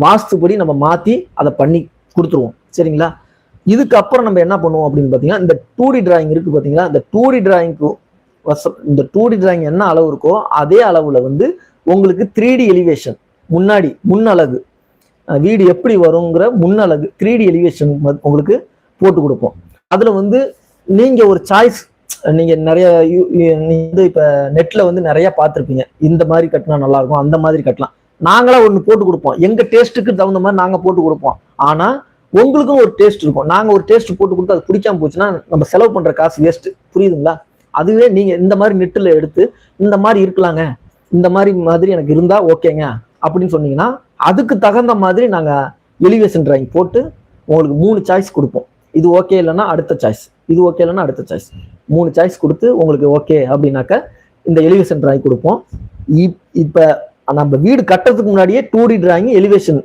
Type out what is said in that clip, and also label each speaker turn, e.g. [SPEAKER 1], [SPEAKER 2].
[SPEAKER 1] வாஸ்துபடி நம்ம மாற்றி அதை பண்ணி கொடுத்துருவோம். சரிங்களா? இதுக்கப்புறம் நம்ம என்ன பண்ணுவோம் அப்படின்னு பார்த்தீங்கன்னா இந்த டூ டி டிராயிங் இருக்குது பார்த்தீங்களா? இந்த டூ டி டிராயிங்க்கு இந்த டூ டி டிராயிங் என்ன அளவு இருக்கோ அதே அளவில் வந்து உங்களுக்கு த்ரீ டி எலிவேஷன் முன்னாடி முன்னழகு. வீடு எப்படி வருங்கிற முன்னழகு த்ரீ டி எலிவேஷன் உங்களுக்கு போட்டு கொடுப்போம். அதில் வந்து நீங்கள் ஒரு சாய்ஸ் நீங்க நிறைய யூ- வந்து இப்ப நெட்ல வந்து நிறைய பார்த்துருப்பீங்க. இந்த மாதிரி கட்டினா நல்லா இருக்கும் அந்த மாதிரி கட்டலாம். நாங்களாக ஒன்று போட்டு கொடுப்போம். எங்கள் டேஸ்ட்டுக்கு தகுந்த மாதிரி நாங்கள் போட்டு கொடுப்போம். ஆனால் உங்களுக்கும் ஒரு டேஸ்ட் இருக்கும். நாங்கள் ஒரு டேஸ்ட் போட்டு கொடுத்து அது பிடிக்காம போச்சுன்னா நம்ம செலவு பண்ணுற காசு வேஸ்ட்டு புரியுதுங்களா? அதுவே நீங்கள் இந்த மாதிரி நெட்டில் எடுத்து இந்த மாதிரி இருக்கலாங்க. இந்த மாதிரி மாதிரி எனக்கு இருந்தால் ஓகேங்க. அப்படின்னு சொன்னீங்கன்னா அதுக்கு தகுந்த மாதிரி நாங்கள் எலிவேஷன் டிராயிங் போட்டு உங்களுக்கு மூணு சாய்ஸ் கொடுப்போம். இது ஓகே இல்லைன்னா அடுத்த சாய்ஸ் இது ஓகே இல்லைன்னா அடுத்த சாய்ஸ் மூணு சாய்ஸ் கொடுத்து உங்களுக்கு ஓகே அப்படின்னாக்க இந்த எலிவேஷன் டிராயிங் கொடுப்போம். இப்- இப்போ நம்ம வீடு கட்டுறதுக்கு முன்னாடியே டூ டி டிராயிங் எலிவேஷன்